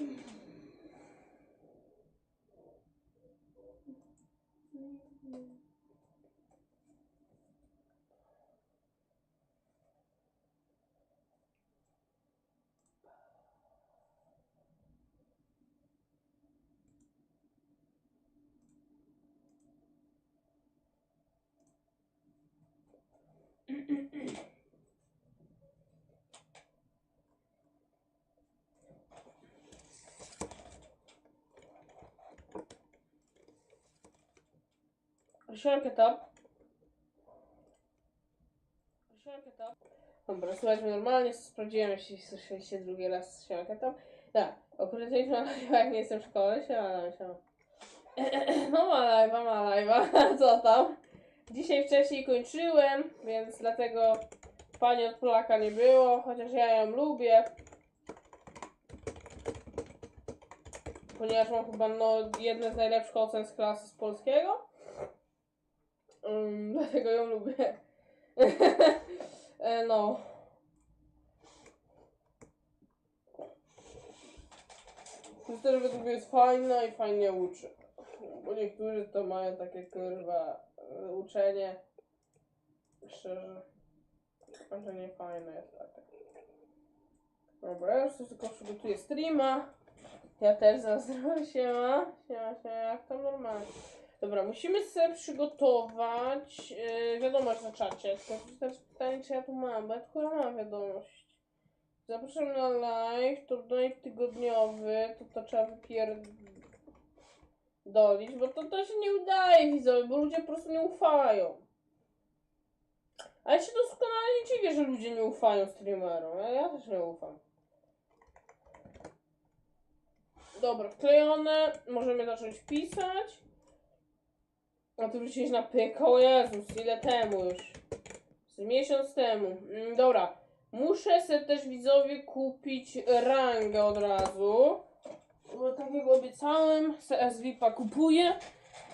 Mm-mm. Siemka top. Siemka top. Dobra, słuchajcie, normalnie sprawdziłem, jeśli słyszeliście drugi raz siemka top. Tak, określiliśmy na jak nie jestem w szkole. No ma live'a, ma live'a, co tam? Dzisiaj wcześniej kończyłem, więc dlatego pani od Polaka nie było, chociaż ja ją lubię. Ponieważ mam chyba no, jedne z najlepszych ocen z klasy z polskiego. Mm, dlatego ją lubię. E, no. Więc też według jest fajna i fajnie uczy. Bo niektórzy to mają takie kurwa e, uczenie. Szczerze. Że nie fajne jest takie. Dobra, ja już sobie tylko przygotuję streama. Ja też zazdro siema. Siema, siema, jak tam normalnie. Dobra, musimy sobie przygotować yy, wiadomość na czacie. Tylko teraz pytanie, czy ja tu mam, bo ja chyba mam wiadomość. Zapraszam na live, donate tygodniowy, to to trzeba wypierdolić, bo to, to się nie udaje widzowie, bo ludzie po prostu nie ufają. Ale ja się doskonale nie dziwię, że ludzie nie ufają streamerom, ja, ja też nie ufam. Dobra, wklejone, możemy zacząć pisać. A ty wróciłeś na pyk, o Jezus, ile temu już? Z miesiąc temu. Mm, dobra, muszę sobie też widzowie kupić rangę od razu. Bo takiego obiecałem, se SVP kupuję,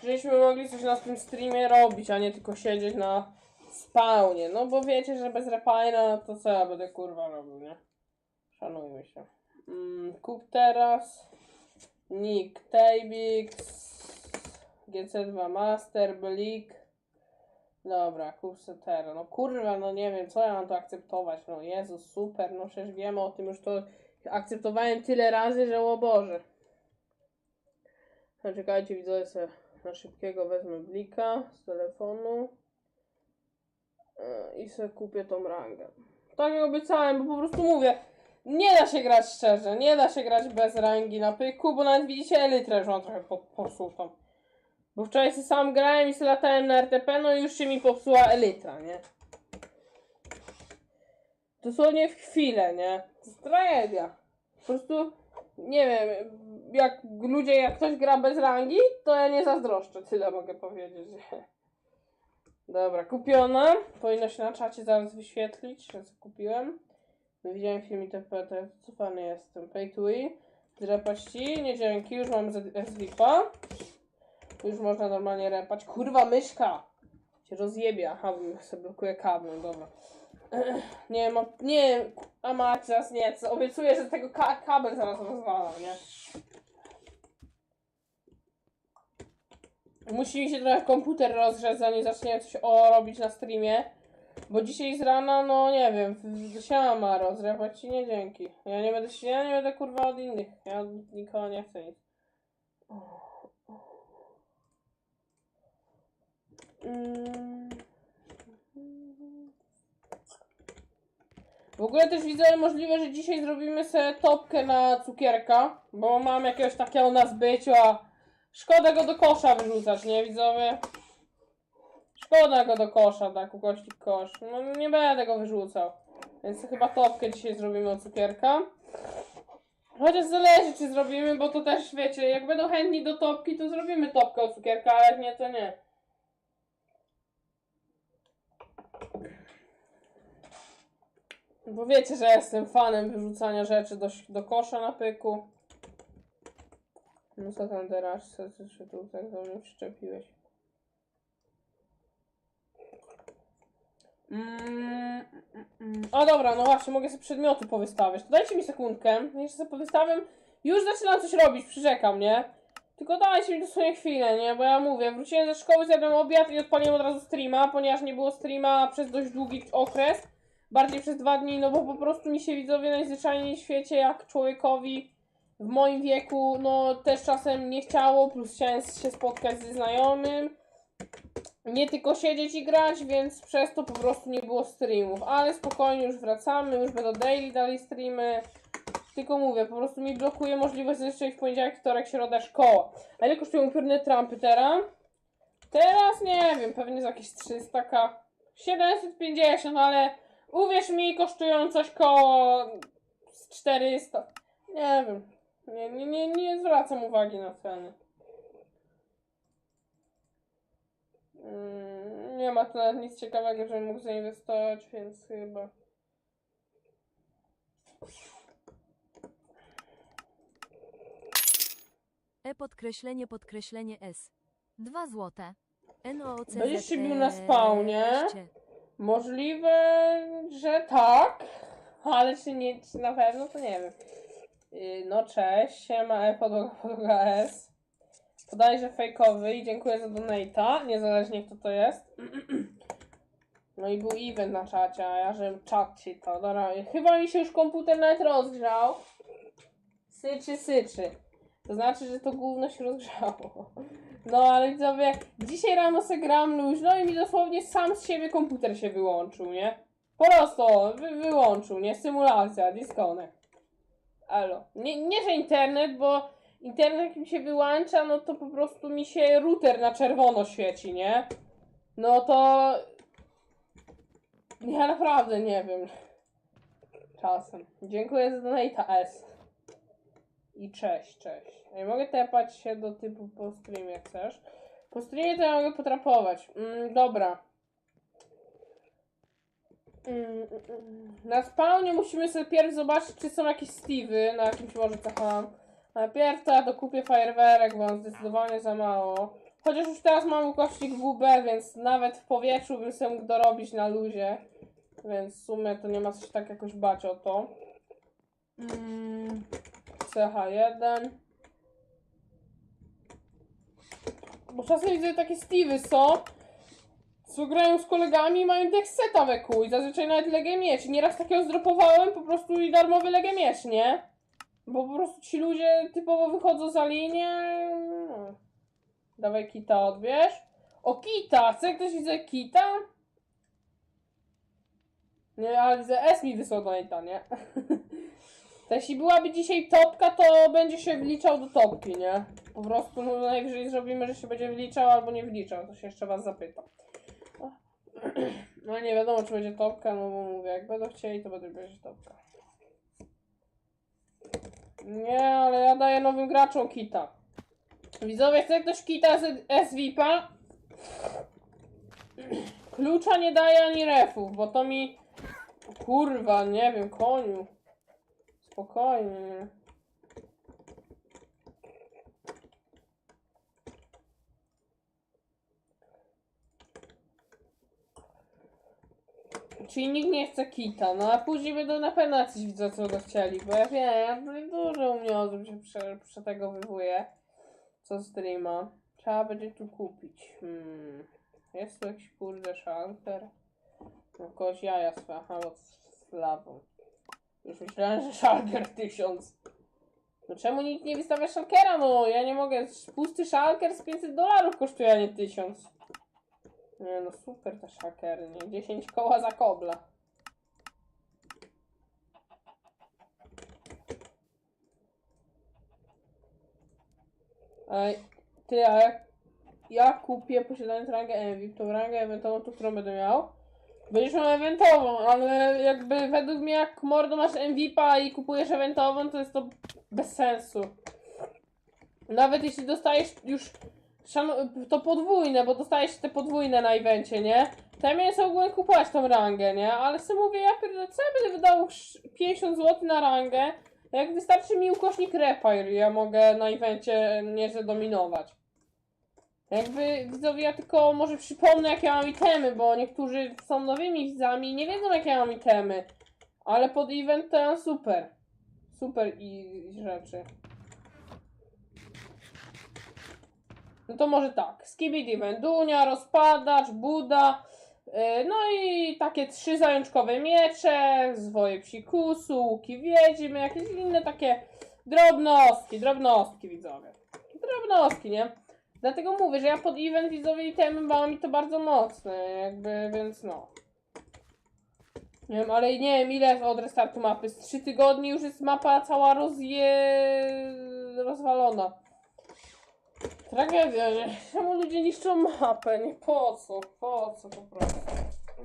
żebyśmy mogli coś na tym streamie robić, a nie tylko siedzieć na spawnie. No bo wiecie, że bez repajna, no to co ja będę kurwa robił, nie? Szanujmy się. Mm, kup teraz. Nick Tabix. GC2 Master, Blik. Dobra, kursy Terra. No kurwa, no nie wiem, co ja mam tu akceptować. No Jezus, super, no przecież wiemy o tym już to akceptowałem tyle razy, że o Boże. No czekajcie, widzę sobie na szybkiego wezmę Blika z telefonu Yy, i sobie kupię tą rangę. Tak jak obiecałem, bo po prostu mówię, nie da się grać szczerze, nie da się grać bez rangi na pyku, bo nawet widzicie elytrę już mam trochę po, popsutą. Bo wczoraj sam grałem i sobie latałem na RTP, no i już się mi popsuła elytra, nie? Dosłownie w chwilę, nie? To jest tragedia. Po prostu, nie wiem, jak ludzie, jak ktoś gra bez rangi, to ja nie zazdroszczę, tyle mogę powiedzieć. Dobra, kupiona. Powinno się na czacie zaraz wyświetlić, że kupiłem. No, Widziałem film TP, to jest cofany jestem. Pay to win. Drapać ci, nie dzięki, już mam SVP. Już można normalnie repać. Kurwa, myszka! Się rozjebie. Aha, sobie blokuje kabel, dobra. Nie, ma, nie, a macie zaraz nie, obiecuję, że tego ka kabel zaraz rozwalam, nie? Musi mi się trochę komputer rozgrzać, zanim zaczniemy coś o robić na streamie. Bo dzisiaj z rana, no nie wiem, w- siema Maro, zrepać ci nie dzięki. Ja nie będę się, ja nie będę kurwa od innych. Ja od nikogo nie chcę nic. W ogóle też widzę możliwe, że dzisiaj zrobimy sobie topkę na cukierka, bo mam jakiegoś takiego na zbyciu, a szkoda go do kosza wyrzucać, nie widzowie? Szkoda go do kosza, tak, ukośnik kosz. No nie będę go wyrzucał. Więc chyba topkę dzisiaj zrobimy od cukierka. Chociaż zależy czy zrobimy, bo to też wiecie, jak będą chętni do topki, to zrobimy topkę od cukierka, a jak nie, to nie. Bo wiecie, że jestem fanem wyrzucania rzeczy do, do kosza na pyku. No co tam teraz? Co ty się tu tak do mnie przyczepiłeś? Mm, mm, mm. O dobra, no właśnie, mogę sobie przedmioty powystawiać. To dajcie mi sekundkę. Jeszcze sobie powystawiam. Już zaczynam coś robić, przyrzekam, nie? Tylko dajcie mi dosłownie chwilę, nie? Bo ja mówię, wróciłem ze szkoły, zjadłem obiad i odpaliłem od razu streama, ponieważ nie było streama przez dość długi okres. Bardziej przez dwa dni, no bo po prostu mi się widzowie najzwyczajniej w świecie, jak człowiekowi w moim wieku, no też czasem nie chciało, plus chciałem się spotkać ze znajomym. Nie tylko siedzieć i grać, więc przez to po prostu nie było streamów. Ale spokojnie, już wracamy, już będą daily dalej streamy. Tylko mówię, po prostu mi blokuje możliwość jeszcze w poniedziałek, wtorek, środa, szkoła. A ile kosztują upiorne trampy teraz? Teraz nie wiem, pewnie za jakieś 300k. 750, ale uwierz mi, kosztują coś koło z 400. Nie wiem. Nie, nie, nie, nie zwracam uwagi na ceny. Mm, Nie ma tu nawet nic ciekawego, żebym mógł zainwestować, więc chyba. E podkreślenie podkreślenie S. 2 złote. NOOC. Będziesz się bił na spawnie? Możliwe, że tak, ale czy nie, czy na pewno, to nie wiem. Yy, No cześć, siema podłoga, podłoga S. Podaję, fejkowy i dziękuję za donate'a, niezależnie kto to jest. No i był event na czacie, a ja że czat ci to, dobra. Chyba mi się już komputer nawet rozgrzał. Syczy, syczy. To znaczy, że to gówno się rozgrzało. No ale widzowie, dzisiaj rano se gram luźno i mi dosłownie sam z siebie komputer się wyłączył, nie? Po prostu wy, wyłączył, nie? Symulacja, disconnect. Elo. Nie, nie, że internet, bo internet mi się wyłącza, no to po prostu mi się router na czerwono świeci, nie? No to... Ja naprawdę nie wiem. Czasem. Dziękuję za donata S. I cześć, cześć. Ja mogę tepać się do typu po streamie, chcesz. Po streamie to ja mogę potrapować. Mm, dobra. Mm, mm, mm. Na spawnie musimy sobie pierw zobaczyć, czy są jakieś Steve'y, na jakimś może cecham. Najpierw to ja dokupię fajerwerek, bo mam zdecydowanie za mało. Chociaż już teraz mam ukośnik WB, więc nawet w powietrzu bym sobie mógł dorobić na luzie. Więc w sumie to nie ma coś tak jakoś bać o to. Mm. CH1. Bo czasem widzę takie Steve'y są, co grają z kolegami i mają Dexeta we i zazwyczaj nawet Legę Miecz. I Nieraz takiego zdropowałem po prostu i darmowy Legę Miecz, nie? Bo po prostu ci ludzie typowo wychodzą za linię. No. Dawaj kita odbierz. O kita! Chce ktoś widzę kita? Nie, ale widzę S mi wysłał donate'a, nie? To jeśli byłaby dzisiaj topka, to będzie się wliczał do topki, nie? Po prostu no, najwyżej zrobimy, że się będzie wliczał albo nie wliczał, to się jeszcze was zapytam. No nie wiadomo, czy będzie topka, no bo mówię, jak będą chcieli, to będzie topka. Nie, ale ja daję nowym graczom kita. Widzowie, chce ktoś kita z SVP-a? Klucza nie daje ani refów, bo to mi... Kurwa, nie wiem, koniu. Spokojnie. Czyli nikt nie chce kita, no a później będą na pewno jacyś widzą, co go chcieli, bo ja wiem, no dużo u mnie osób się prze, prze tego wywołuje, co streama. Trzeba będzie tu kupić. Hmm. Jest tu jakiś kurde szalter? No kogoś jaja swaha, bo z lawą. Już myślałem, że szalker 1000. No czemu nikt nie wystawia szalkera? No ja nie mogę. Pusty szalker z 500 dolarów kosztuje, a nie 1000. Nie no super te szalkery, nie? 10 koła za kobla. Ej, ty, a jak ja kupię posiadając rangę MVP, to rangę eventową, tu którą będę miał, Będziesz miał eventową, ale jakby według mnie jak mordo masz MVP i kupujesz eventową, to jest to bez sensu. Nawet jeśli dostajesz już to podwójne, bo dostajesz te podwójne na evencie, nie? Miałem sobie ogólnie kupować tą rangę, nie? Ale sobie mówię, ja pierdolę, co ja będę wydał sz- 50 zł na rangę, Jak wystarczy mi ukośnik Repair, ja mogę na evencie nieźle dominować. Jakby widzowie, ja tylko może przypomnę jakie ja mam itemy, bo niektórzy są nowymi widzami i nie wiedzą jakie ja mam itemy. Ale pod event to ja mam super. Super i rzeczy. No to może tak. Skibidi Wendunia, Rozpadacz, Buda. yy, No i takie trzy zajączkowe miecze, zwoje psikusu, łuki wiedźmy, jakieś inne takie drobnostki, drobnostki widzowie. Drobnostki, nie? Dlatego mówię, że ja pod event widzowie itemy mam i to bardzo mocne, jakby, więc no. Nie wiem, ale nie wiem ile od restartu mapy. Z 3 tygodnie już jest mapa cała rozje... rozwalona. Tragedia, nie? Czemu ludzie niszczą mapę? Nie po co? Po co po prostu?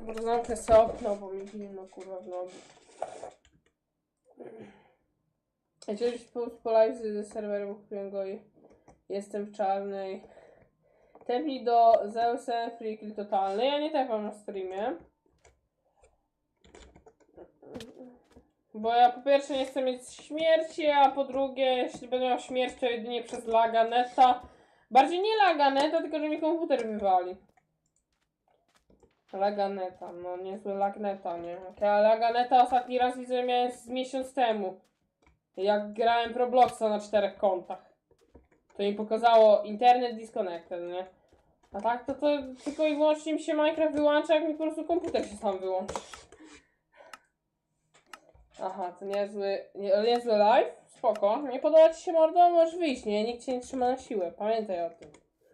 Może zamknę sobie okno, bo mi zimno kurwa w nogi. Jeżeli po, po live ze serwerem kupiłem go i jestem w czarnej. Tepnij do Zeusem free totalny. Ja nie tepam na streamie. Bo ja po pierwsze nie chcę mieć śmierci, a po drugie, jeśli będę miał śmierć, to jedynie przez laga neta. Bardziej nie laga neta, tylko że mi komputer wywali. Laga neta, no niezły lag neta, nie? Ja laga neta ostatni raz widzę miałem z miesiąc temu. Jak grałem Robloxa na czterech kontach. To mi pokazało internet disconnected, nie? A tak to, to tylko i wyłącznie mi się Minecraft wyłącza, jak mi po prostu komputer się sam wyłączy. Aha, to niezły, nie, niezły live? Spoko. Nie podoba ci się mordo? Możesz wyjść, nie? Nikt cię nie trzyma na siłę. Pamiętaj o tym.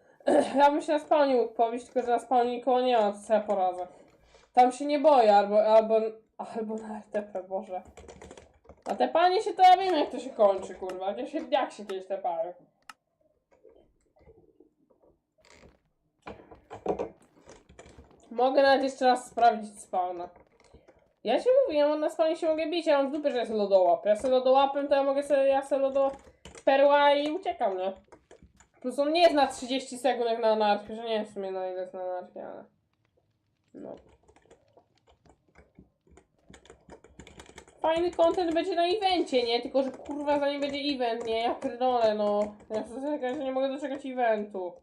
ja bym się na spawnie mógł tylko że na spawnie nikogo nie ma, to ja poradzę. Tam się nie boję, albo, albo, albo na RTP, Boże. A te panie się to ja wiem jak to się kończy, kurwa. Jak się, jak się kiedyś tepały. Mogę nawet jeszcze raz sprawdzić spawna. Ja ci mówię, ja na spawnie się mogę bić, ja mam w dupie, że jest lodołap. Ja sobie lodołapem, to ja mogę sobie, ja sobie lodo perła i uciekam, nie? Plus on nie jest na 30 sekund jak na anarchii, że nie wiem w sumie na ile jest na anarchii, ale... No. Fajny content będzie na evencie, nie? Tylko, że kurwa zanim będzie event, nie? Ja pierdolę, no. Ja sobie, nie mogę doczekać eventu.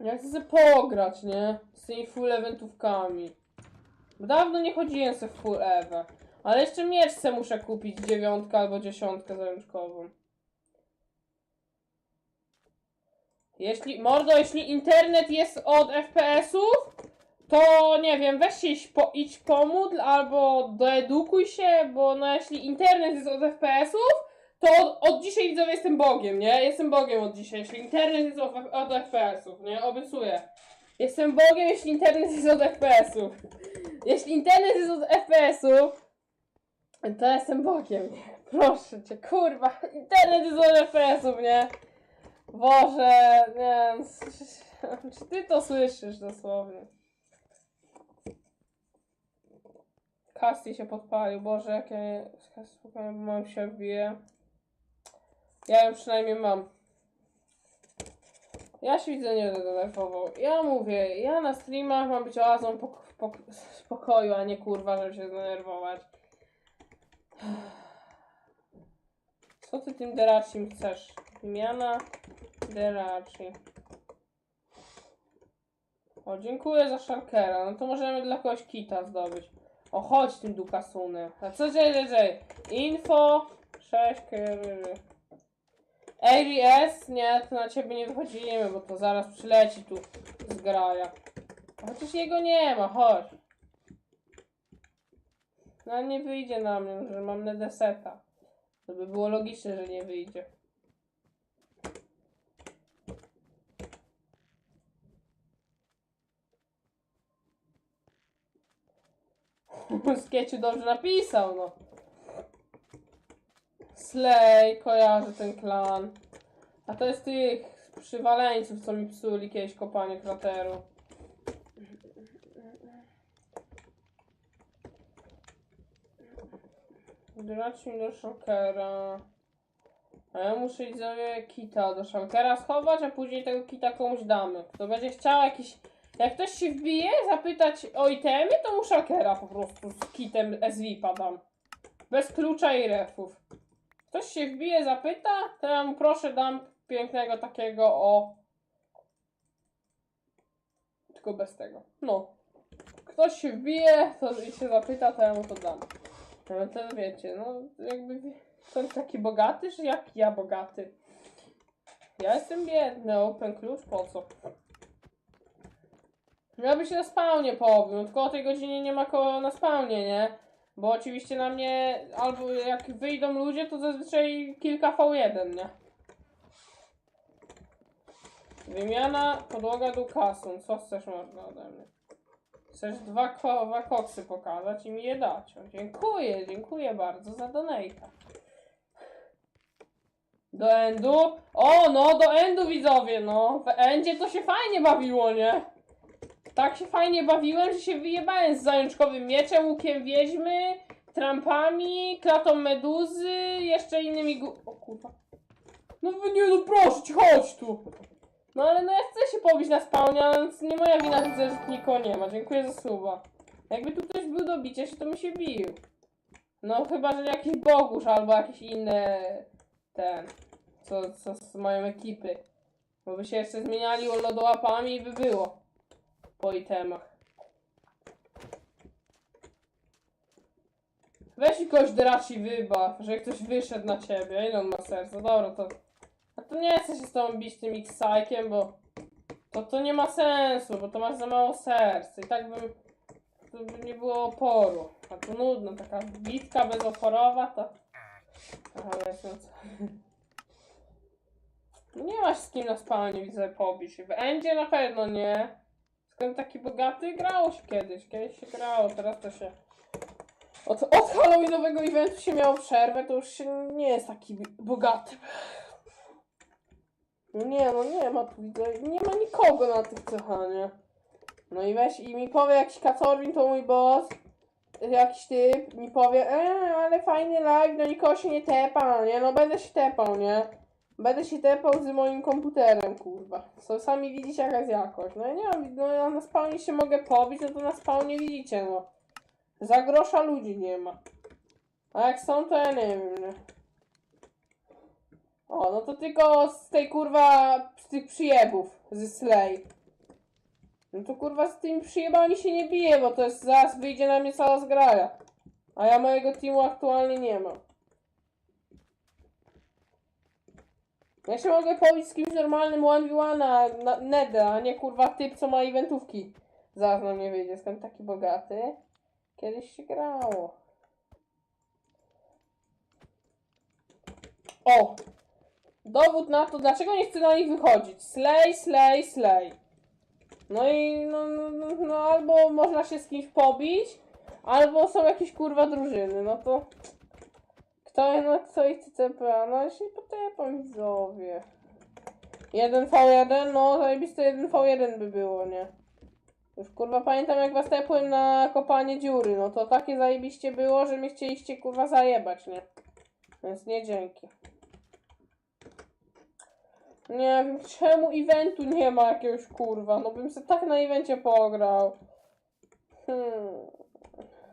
Ja chcę sobie pograć, nie? Z tymi full eventówkami. Dawno nie chodziłem sobie w full ewe. Ale jeszcze miecz se muszę kupić, dziewiątkę albo dziesiątkę zajączkową. Jeśli, mordo, jeśli internet jest od FPS-ów, to nie wiem, weź się iść, po, idź albo doedukuj się, bo no jeśli internet jest od FPS-ów, to od, od dzisiaj widzowie jestem Bogiem, nie? Jestem Bogiem od dzisiaj, jeśli internet jest od, od FPS-ów, nie? Obiecuję. Jestem Bogiem, jeśli internet jest od FPS-ów. Jeśli internet jest od FPS-ów, to jestem Bogiem, nie? Proszę cię, kurwa, internet jest od FPS-ów, nie? Boże, nie wiem, czy ty to słyszysz dosłownie? Kasti się podpalił, Boże, jakie... Spokojnie, mam się wbije. Ja ją przynajmniej mam. Ja się widzę nie denerwował. Ja mówię, ja na streamach mam być oazą pok- pok- spokoju, a nie kurwa, żeby się zdenerwować. Co ty tym Deracim chcesz? Wymiana Deraci. O, dziękuję za Sharkera. No to możemy dla kogoś kita zdobyć. O, chodź tym Dukasunem. A co JJJ? Info 6 kry. ABS? Nie, to na ciebie nie wychodzimy, bo to zaraz przyleci tu z graja. Chociaż jego nie ma, chodź. No nie wyjdzie na mnie, że mam nedeseta. To by było logiczne, że nie wyjdzie. Skieciu dobrze napisał, no. Slay, kojarzę ten klan. A to jest tych przywaleńców, co mi psuli kiedyś kopanie krateru. Grać mi do szokera. A ja muszę sobie kita do szalkera schować, a później tego kita komuś damy. Kto będzie chciał jakiś... Jak ktoś się wbije, zapytać o itemy, to mu szalkera po prostu z kitem SVP dam. Bez klucza i refów. Ktoś się wbije, zapyta, to ja mu proszę dam pięknego takiego o... Tylko bez tego. No. Ktoś się wbije to i się zapyta, to ja mu to dam. No to wiecie, no jakby ktoś taki bogaty, że jak ja bogaty? Ja jestem biedny, open klucz po co? Ja by się na spawnie pobił, no tylko o tej godzinie nie ma koło na spawnie, nie? Bo oczywiście na mnie, albo jak wyjdą ludzie, to zazwyczaj kilka V1, nie? Wymiana podłoga Dukasun. Co chcesz można ode mnie? Chcesz dwa, ko dwa koksy pokazać i mi je dać. O, dziękuję, dziękuję bardzo za donate'a. Do endu? O, no, do endu widzowie, no. W endzie to się fajnie bawiło, nie? Tak się fajnie bawiłem, że się wyjebałem z zajączkowym mieczem, łukiem wiedźmy, trampami, klatą meduzy, jeszcze innymi gu... O kurwa. No wy nie, no proszę chodź tu. No ale no ja chcę się pobić na spawnie, więc nie moja wina, widzę, że nikogo nie ma. Dziękuję za suba. Jakby tu ktoś był do bicia się, to mi się bił. No chyba, że jakiś bogusz albo jakieś inne... Ten... Co, co z mają ekipy. Bo by się jeszcze zmieniali lodołapami i by było. Po itemach. Weź i kogoś draci wybaw, że ktoś wyszedł na ciebie. Ile on ma serca? Dobra, to... A to nie chcę się z tobą bić tym X-Psykiem, bo... To to nie ma sensu, bo to masz za mało serc. I tak bym... To by nie było oporu. A to nudno, taka bitka bezoporowa, to... Aha, co... Nie masz z kim na spawnie, widzę, pobić. W Endzie na pewno nie. Skąd taki bogaty? Grało się kiedyś. Kiedyś się grało, teraz to się... Od, od Halloweenowego eventu się miało przerwę, to już się nie jest taki bogaty. No nie, no nie ma tu, widzę, nie ma nikogo na tych cechach, nie? No i weź, i mi powie jakiś Kacorwin, to mój boss, jakiś typ, mi powie, eee, ale fajny live, no nikogo się nie tepa, nie? No będę się tepał, nie? Będę się tepał z moim komputerem, kurwa. So, sami widzicie jaka jest jakość. No ja nie no ja na spawnie się mogę pobić, no to na spawnie widzicie, no. Za grosza ludzi nie ma. A jak są, to ja nie wiem, nie? O, no to tylko z tej kurwa, z tych przyjebów, ze Slay. No to kurwa z tymi przyjebami się nie bije, bo to jest zaraz wyjdzie na mnie cała zgraja. A ja mojego teamu aktualnie nie mam. Ja się mogę pobić z kimś normalnym 1v1 na, na Neda, a nie kurwa typ, co ma eventówki. Zaraz na mnie wyjdzie, jestem taki bogaty. Kiedyś się grało. O! Dowód na to, dlaczego nie chcę na nich wychodzić. Slay, slay, slay. No i no, no, no, no albo można się z kimś pobić, albo są jakieś kurwa drużyny, no to... Kto, no kto ich chce CPA? No ja się potepam widzowie. 1v1, no zajebiste 1v1 by było, nie? Już kurwa pamiętam jak was tepłem na kopanie dziury, no to takie zajebiście było, że mnie chcieliście kurwa zajebać, nie? Więc nie dzięki. Nie wiem czemu eventu nie ma jakiegoś kurwa, no bym sobie tak na evencie pograł. Hmm.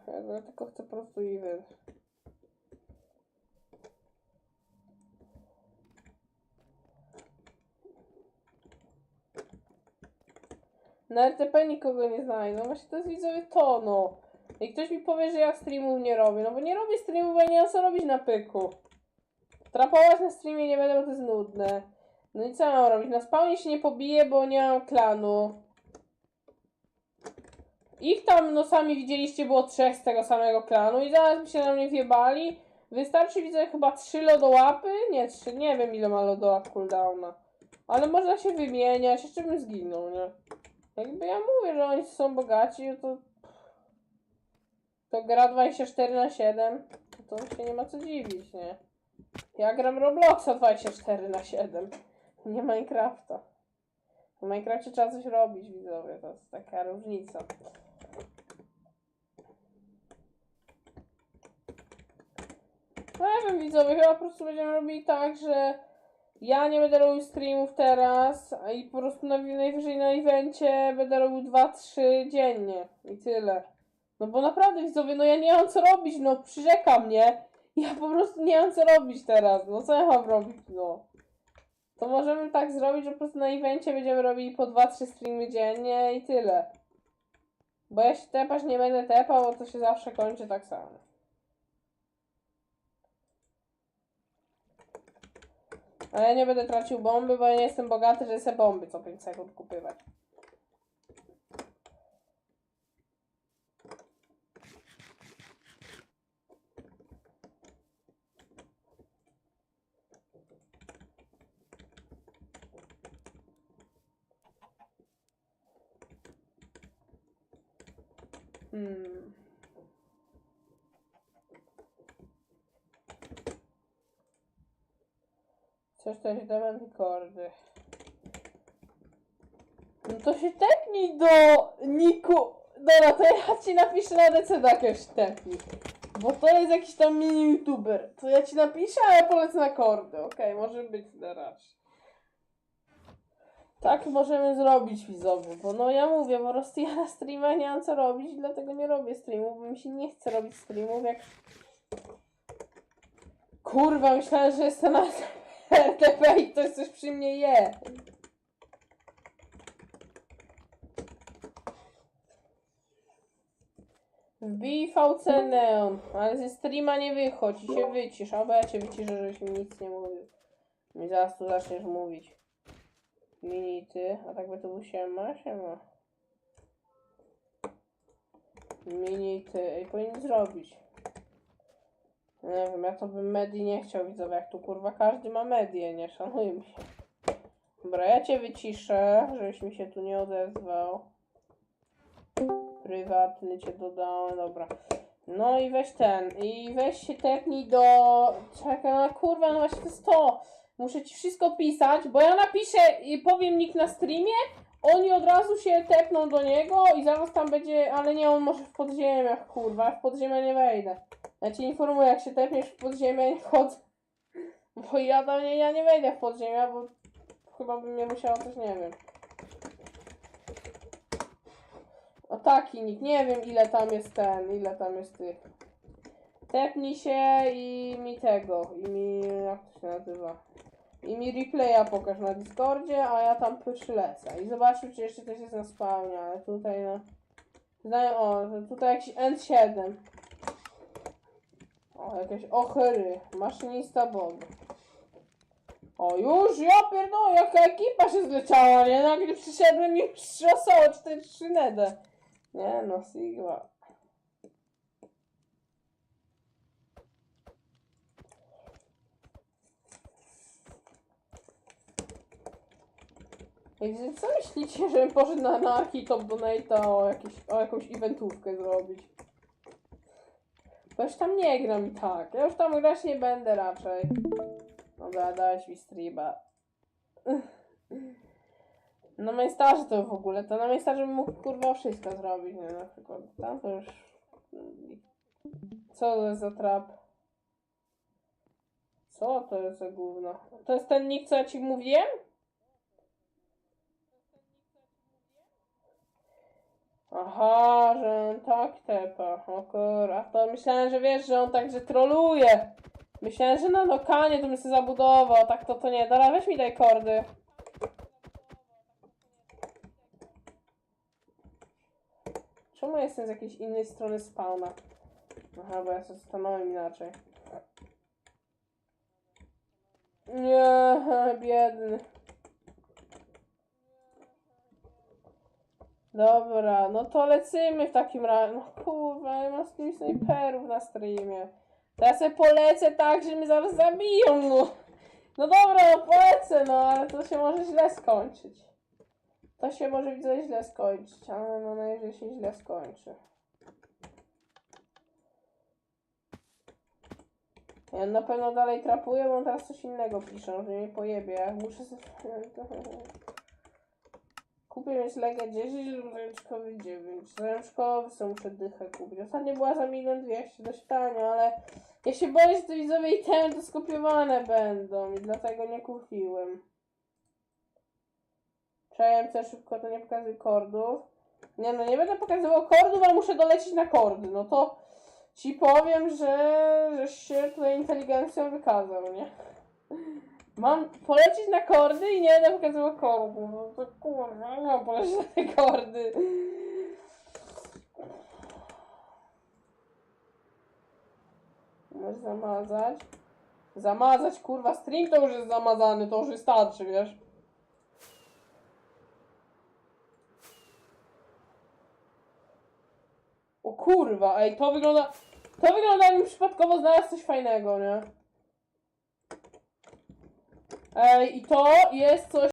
Ja tylko chcę po prostu event. Na RTP nikogo nie znajdę. No właśnie to jest widzowie to, no. I ktoś mi powie, że ja streamów nie robię. No bo nie robię streamów, ja nie mam co robić na pyku. Trapować na streamie nie będę, bo to jest nudne. No i co mam robić? Na spawnie się nie pobiję, bo nie mam klanu. Ich tam, no sami widzieliście, było trzech z tego samego klanu i zaraz by się na mnie wjebali. Wystarczy, widzę, chyba trzy lodołapy? Nie, trzy, nie wiem ile ma lodołap cooldowna. Ale można się wymieniać, jeszcze bym zginął, nie? Jakby ja mówię, że oni są bogaci, no to... To gra 24 na 7, to się nie ma co dziwić, nie? Ja gram Robloxa 24 na 7, nie Minecrafta. W Minecrafcie trzeba coś robić, widzowie, to jest taka różnica. No ja wiem, widzowie, chyba po prostu będziemy robili tak, że ja nie będę robił streamów teraz i po prostu na, najwyżej na evencie będę robił 2-3 dziennie i tyle. No bo naprawdę widzowie, no ja nie mam co robić, no przyrzekam, nie? Ja po prostu nie wiem co robić teraz. No co ja mam robić, no. To możemy tak zrobić, że po prostu na evencie będziemy robili po 2-3 streamy dziennie i tyle. Bo ja się tepać nie będę tepał, bo to się zawsze kończy tak samo. Ale ja nie będę tracił bomby, bo ja nie jestem bogaty, że sobie bomby co 5 sekund kupywać. Hmm. Coś to się dałem kordy. No to się tepnij do Niku. Dobra, to ja ci napiszę na DC jakiegoś tepnij. Bo to jest jakiś tam mini youtuber. To ja ci napiszę, a ja polecę na kordy. Okej, może być na raz. Tak możemy zrobić widzowie, bo no ja mówię, po prostu ja na streamach nie mam co robić, dlatego nie robię streamów, bo mi się nie chce robić streamów, jak... Kurwa, myślałem, że jestem na RTP i ktoś coś przy mnie je. Wbij VC Neon, ale ze streama nie wychodź i się wycisz, albo ja cię wyciszę, żebyś mi nic nie mówił. Mi zaraz tu zaczniesz mówić. Minity, a tak by to był siema, siema. Minity, ej, powinien zrobić. Nie wiem, ja to bym medii nie chciał, widzowie, jak tu kurwa każdy ma medię, nie szanujmy się. Dobra, ja cię wyciszę, żebyś mi się tu nie odezwał. Prywatny cię dodałem, dobra. No i weź ten, i weź się tepnij do... Czekaj, no kurwa, no właśnie to jest to. Muszę ci wszystko pisać, bo ja napiszę i powiem nick na streamie, oni od razu się tepną do niego i zaraz tam będzie, ale nie, on może w podziemiach, kurwa, w podziemia nie wejdę. Ja ci informuję, jak się tepniesz w podziemia, nie wchodzę. Bo ja do nie, ja nie wejdę w podziemia, bo chyba bym mnie musiało coś, nie wiem. O taki nick, nie wiem ile tam jest ten, ile tam jest tych. Tepnij się i mi tego, i mi, jak to się nazywa? I mi replaya pokaż na Discordzie, a ja tam przylecę. I zobaczmy, czy jeszcze coś jest na spawnie, ale tutaj no... Znają, o, tutaj jakiś N7. O, jakieś ochyry. Maszynista Bob. O, już, ja pierdolę, jaka ekipa się zleciała, nie? Nagle przyszedłem i wstrząsało 4-3 nedę. Nie no, Sigma. Ej, co myślicie, żebym poszedł na anarchii top donate'a o, jakieś, o jakąś eventówkę zrobić? Bo już tam nie gram i tak. Ja już tam grać nie będę raczej. Dobra, dałeś mi streama. Na majstarze to w ogóle, to na majstarze bym mógł kurwa wszystko zrobić, nie? Na przykład tam to już... Co to jest za trap? Co to jest za gówno? To jest ten nick, co ja ci mówiłem? Aha, że on tak tepa. O kurwa, to myślałem, że wiesz, że on tak, że troluje. Myślałem, że na lokanie to bym sobie zabudował, tak to to nie. Dobra, weź mi daj kordy. Czemu jestem z jakiejś innej strony spawna? Aha, bo ja sobie stanąłem inaczej. Nie, biedny. Dobra, no to lecimy w takim razie. No kurwa, ja mam z tymi snajperów na streamie. To ja sobie polecę tak, że mnie zaraz zabiją, no. No dobra, no polecę, no, ale to się może źle skończyć. To się może widzę źle skończyć, ale no najwyżej się źle skończy. Ja na pewno dalej trapuję, bo on teraz coś innego pisze, że mnie pojebie. Muszę sobie... Kupię Legę 10 lub zajączkowy 9. Zajączkowy są muszę dychę kupić. Ostatnio była za milion dwieście, dość tanio, ale ja się boję, że te widzowie itemy to skopiowane będą i dlatego nie kupiłem. Też szybko, to nie pokazuję kordów. Nie no, nie będę pokazywał kordów, ale muszę dolecieć na kordy. No to ci powiem, że, że się tutaj inteligencją wykazał, nie? Mam polecieć na kordy i nie będę pokazywał kordu. No to kurwa, nie mam polecieć na te kordy. Możesz zamazać. Zamazać, kurwa, stream to już jest zamazany, to już wystarczy, wiesz? O kurwa, ej, to wygląda... To wygląda jakbym przypadkowo znalazł coś fajnego, nie? Ej, i to jest coś